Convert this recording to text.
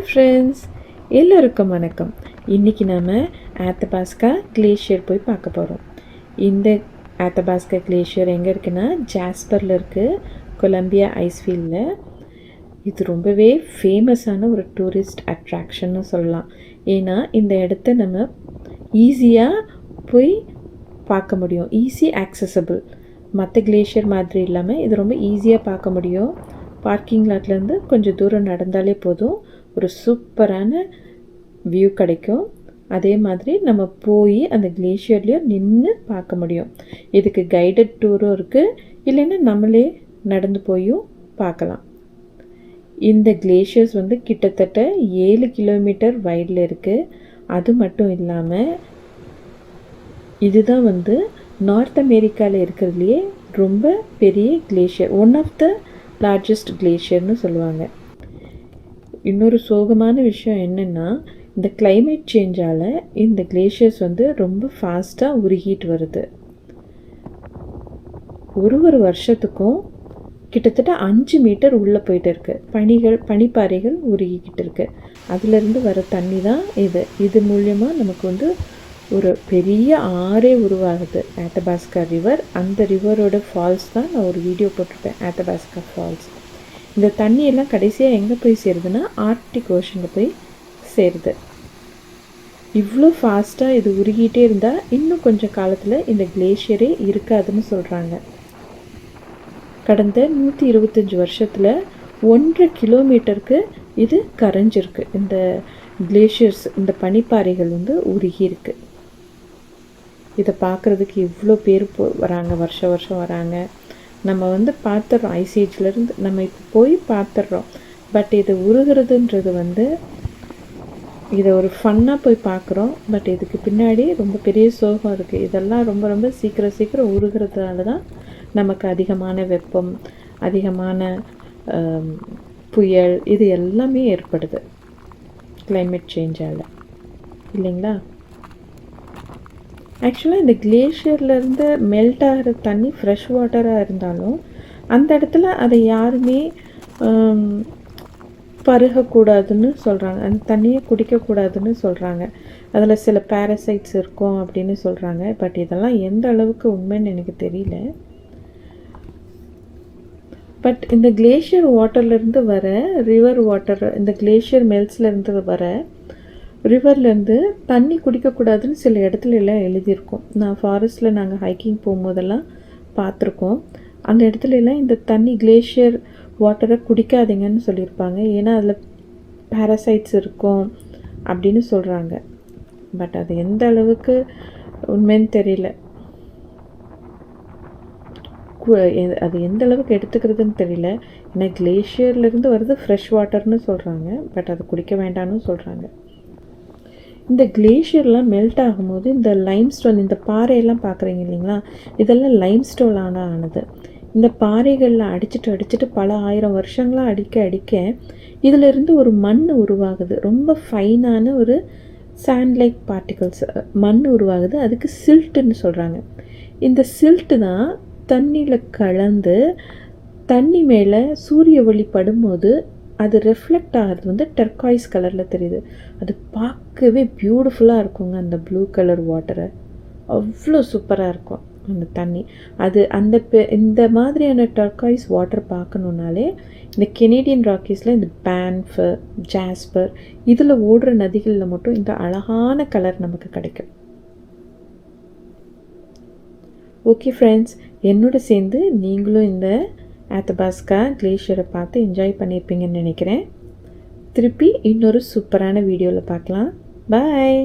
Hi friends எல்லோருக்கும் வணக்கம். இன்றைக்கி நாம் ஆத்தபாஸ்கா கிளேஷியர் போய் பார்க்க போகிறோம் இந்த ஆத்தபாஸ்கா கிளேஷியர் எங்கே இருக்குன்னா ஜாஸ்பரில் இருக்குது கொலம்பியா ஐஸ்ஃபீல்டில். இது ரொம்பவே ஃபேமஸான ஒரு டூரிஸ்ட் அட்ராக்ஷன்னு சொல்லலாம். ஏன்னா இந்த இடத்த நம்ம ஈஸியாக போய் பார்க்க முடியும். ஈஸி ஆக்சசபிள் மற்ற கிளேஷியர் மாதிரி இல்லாமல் இது ரொம்ப ஈஸியாக பார்க்க முடியும். பார்க்கிங் லாட்லேருந்து கொஞ்சம் தூரம் நடந்தாலே போதும். ஒரு சூப்பரான வியூ கிடைக்கும். அதே மாதிரி நம்ம போய் அந்த கிளேஷியர்லேயும் நின்று பார்க்க முடியும். இதுக்கு கைடட் டூரும் இருக்குது இல்லைன்னா நம்மளே நடந்து போயும் பார்க்கலாம். இந்த கிளேஷியர்ஸ் வந்து கிட்டத்தட்ட ஏழு கிலோமீட்டர் வைடில் இருக்குது அது மட்டும் இல்லாமல் இதுதான் வந்து நார்த் அமெரிக்காவில் இருக்கிறதுலையே ரொம்ப பெரிய glacier one of the largest கிளேஷியர்னு சொல்லுவாங்க. இன்னொரு சோகமான விஷயம் என்னென்னா இந்த கிளைமேட் சேஞ்சால் இந்த கிளேஷியர்ஸ் வந்து ரொம்ப ஃபாஸ்ட்டாக உருகிட்டு வருது. ஒரு ஒரு வருஷத்துக்கும் கிட்டத்தட்ட அஞ்சு மீட்டர் உள்ளே போயிட்டு இருக்கு. பனிகள் பனிப்பாறைகள் உருகிக்கிட்டு இருக்கு. அதுலேருந்து வர தண்ணி தான் இது. இது மூலியமாக நமக்கு வந்து ஒரு பெரிய ஆறே உருவாகுது. ஆத்தபாஸ்கா ரிவர் அந்த ரிவரோட ஃபால்ஸ் தான் நான் ஒரு வீடியோ போட்டிருப்பேன் ஆத்தபாஸ்கா ஃபால்ஸ் இந்த தண்ணியெல்லாம் கடைசியாக எங்கே போய் சேருதுன்னா ஆர்க்டிக் ஓஷனில் போய் சேருது. இவ்வளோ ஃபாஸ்ட்டாக இது உருகிட்டே இருந்தால் இன்னும் கொஞ்சம் காலத்தில் இந்த கிளேஷியரே இருக்காதுன்னு சொல்கிறாங்க கடந்த நூற்றி இருபத்தஞ்சி வருஷத்தில் ஒன்றரை கிலோமீட்டருக்கு இது கரைஞ்சிருக்கு. இந்த கிளேஷியர்ஸ் இந்த பனிப்பாறைகள் வந்து உருகியிருக்கு இதை பார்க்குறதுக்கு இவ்வளோ பேர் போ வராங்க வருஷ வருஷம் வராங்க. நம்ம வந்து பார்த்துட்றோம் ஐசேஜ்லேருந்து நம்ம இப்போ போய் பார்த்துட்றோம் பட் இது உருகிறதுன்றது வந்து இதை ஒரு ஃபன்னாக போய் பார்க்குறோம். பட் இதுக்கு பின்னாடி ரொம்ப பெரிய சோகம் இருக்குது இதெல்லாம் ரொம்ப ரொம்ப சீக்கிரம் சீக்கிரம் உருகிறதுனால தான் நமக்கு அதிகமான வெப்பம் அதிகமான புயல் இது எல்லாமே ஏற்படுது. கிளைமேட் சேஞ்சால் இல்லைங்களா? ஆக்சுவலாக இந்த கிளேஷியர்லேருந்து மெல்ட் ஆகிற தண்ணி ஃப்ரெஷ் வாட்டராக இருந்தாலும் அந்த இடத்துல அதை யாருமே பருகக்கூடாதுன்னு சொல்கிறாங்க அந்த தண்ணியை குடிக்கக்கூடாதுன்னு சொல்கிறாங்க அதில் சில பேரசைட்ஸ் இருக்கும் அப்படின்னு சொல்கிறாங்க பட் இதெல்லாம் எந்த அளவுக்கு உண்மைன்னு எனக்கு தெரியல. பட் இந்த கிளேஷியர் வாட்டர்லேருந்து வர ரிவர் வாட்டர் இந்த கிளேஷியர் மெல்ஸ்லேருந்து வர ரிவர்லேருந்து தண்ணி குடிக்கக்கூடாதுன்னு சில இடத்துல எல்லாம் எழுதியிருக்கோம். நான் ஃபாரஸ்ட்டில் நாங்கள் ஹைக்கிங் போகும்போதெல்லாம் பார்த்துருக்கோம். அந்த இடத்துல எல்லாம் இந்த தண்ணி கிளேஷியர் வாட்டரை குடிக்காதீங்கன்னு சொல்லியிருப்பாங்க. ஏன்னா அதில் பேரசைட்ஸ் இருக்கும் அப்படின்னு சொல்கிறாங்க பட் அது எந்த அளவுக்கு உண்மைன்னு தெரியல. கு- எ- அது எந்த அளவுக்கு எடுத்துக்கிறதுன்னு தெரியல. ஏன்னா கிளேஷியர்லேருந்து வருது ஃப்ரெஷ் வாட்டர்னு சொல்கிறாங்க பட் அது குடிக்க வேண்டாம்னு சொல்கிறாங்க இந்த கிளேஷியர்லாம் மெல்ட் ஆகும்போது இந்த லைம்ஸ்டோன் இந்த பாறையெல்லாம் பார்க்குறீங்க இல்லைங்களா? இதெல்லாம் லைம்ஸ்டோனால ஆனது. இந்த பாறைகளில் அடிச்சிட்டு அடிச்சிட்டு பல ஆயிரம் வருஷங்களாக அடிக்க அடிக்க இதிலிருந்து ஒரு மண் உருவாகுது. ரொம்ப ஃபைனான ஒரு சாண்ட் லைக் பார்ட்டிகல்ஸ் மண் உருவாகுது. அதுக்கு சில்ட்டுன்னு சொல்கிறாங்க இந்த சில்ட்டு தான் தண்ணியில் கலந்து தண்ணி மேலே சூரிய ஒளி படும்போது அது ரிஃப்ளெக்ட் ஆகிறது வந்து டெர்காய்ஸ் கலரில் தெரியுது. அது பார்க்கவே பியூட்டிஃபுல்லாக இருக்குங்க அந்த ப்ளூ கலர் வாட்டரை அவ்வளோ சூப்பராக இருக்கும் அந்த தண்ணி. அது அந்த பெ- இந்த மாதிரியான டர்காய்ஸ் வாட்டர் பார்க்கணுன்னாலே இந்த கெனேடியன் ராக்கீஸில் இந்த பேன்ஃபர் ஜாஸ்பர் இதில் ஓடுற நதிகளில் மட்டும் இந்த அழகான கலர் நமக்கு கிடைக்கும். ஓகே ஃப்ரெண்ட்ஸ் என்னோட சேர்ந்து நீங்களும் இந்த ஆத்தபாஸ்கா கிளேஷியரை பார்த்து என்ஜாய் பண்ணியிருப்பீங்கன்னு நினைக்கிறேன். திருப்பி இன்னொரு சூப்பரான வீடியோவில் பார்க்கலாம். பாய்